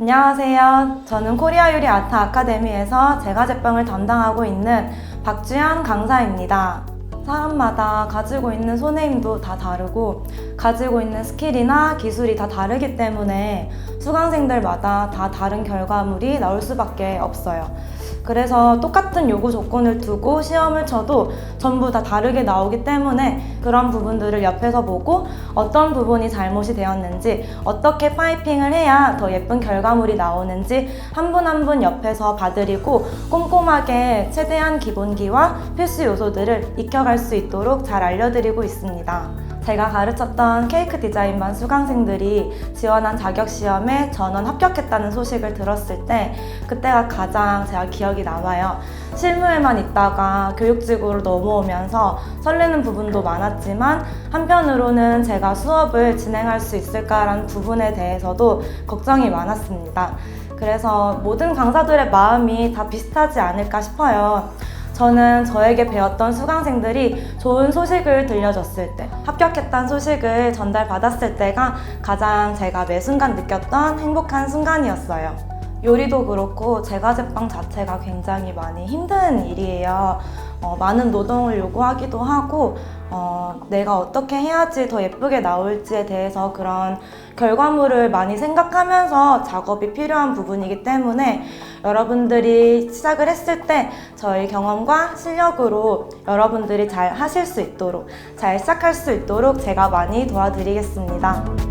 안녕하세요. 저는 코리아 요리 아트 아카데미에서 제과제빵을 담당하고 있는 박주현 강사입니다. 사람마다 가지고 있는 손의 힘도 다 다르고 가지고 있는 스킬이나 기술이 다 다르기 때문에 수강생들마다 다 다른 결과물이 나올 수밖에 없어요. 그래서 똑같은 요구 조건을 두고 시험을 쳐도 전부 다 다르게 나오기 때문에 그런 부분들을 옆에서 보고 어떤 부분이 잘못이 되었는지 어떻게 파이핑을 해야 더 예쁜 결과물이 나오는지 한 분 한 분 옆에서 봐드리고 꼼꼼하게 최대한 기본기와 필수 요소들을 익혀갈 수 있도록 잘 알려드리고 있습니다. 제가 가르쳤던 케이크 디자인반 수강생들이 지원한 자격 시험에 전원 합격했다는 소식을 들었을 때 그때가 가장 제가 기억이 남아요. 실무에만 있다가 교육직으로 넘어오면서 설레는 부분도 많았지만 한편으로는 제가 수업을 진행할 수 있을까라는 부분에 대해서도 걱정이 많았습니다. 그래서 모든 강사들의 마음이 다 비슷하지 않을까 싶어요. 저는 저에게 배웠던 수강생들이 좋은 소식을 들려줬을 때, 합격했다는 소식을 전달받았을 때가 가장 제가 매 순간 느꼈던 행복한 순간이었어요. 요리도 그렇고 제과제빵 자체가 굉장히 많이 힘든 일이에요. 어, 많은 노동을 요구하기도 하고 어, 내가 어떻게 해야지 더 예쁘게 나올지에 대해서 그런 결과물을 많이 생각하면서 작업이 필요한 부분이기 때문에 여러분들이 시작을 했을 때 저희 경험과 실력으로 여러분들이 잘 하실 수 있도록 잘 시작할 수 있도록 제가 많이 도와드리겠습니다.